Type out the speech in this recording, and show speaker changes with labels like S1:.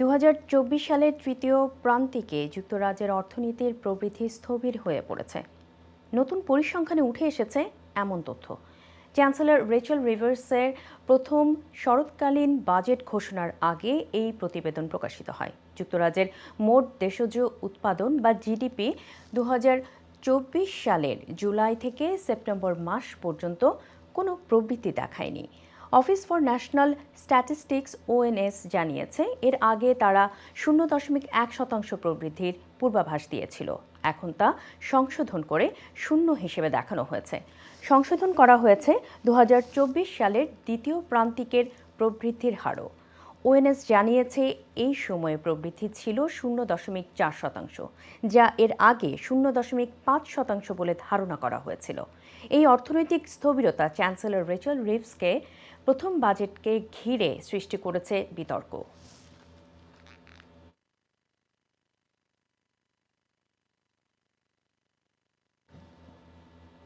S1: দু হাজার চব্বিশ সালের তৃতীয় প্রান্তিকে যুক্তরাজ্যের অর্থনীতির প্রবৃদ্ধি স্থবির হয়ে পড়েছে। নতুন পরিসংখ্যানে উঠে এসেছে এমন তথ্য। চ্যান্সেলর রেচেল রিভার্সের প্রথম শরৎকালীন বাজেট ঘোষণার আগে এই প্রতিবেদন প্রকাশিত হয়। যুক্তরাজ্যের মোট দেশজ উৎপাদন বা জিডিপি দু হাজার চব্বিশ সালের জুলাই থেকে সেপ্টেম্বর মাস পর্যন্ত কোনো প্রবৃদ্ধি দেখায়নি। Office for National Statistics ONS জানিয়েছে, এর আগে তারা শূন্য দশমিক এক শতাংশ প্রবৃদ্ধির পূর্বাভাস দিয়েছিল। এখন তা সংশোধন করে শূন্য হিসেবে দেখানো হয়েছে। সংশোধন করা হয়েছে দু হাজার চব্বিশ সালের দ্বিতীয় প্রান্তিকের প্রবৃদ্ধির হারও। ওএনএস জানিয়েছে, এই সময়ে প্রবৃদ্ধি ছিল শূন্য দশমিক চার শতাংশ, যা এর আগে শূন্য দশমিক পাঁচ শতাংশ বলে ধারণা করা হয়েছিল। এই অর্থনৈতিক স্থবিরতা চ্যান্সেলর রেচেল রিভসকে প্রথম বাজেটকে ঘিরে সৃষ্টি করেছে বিতর্ক।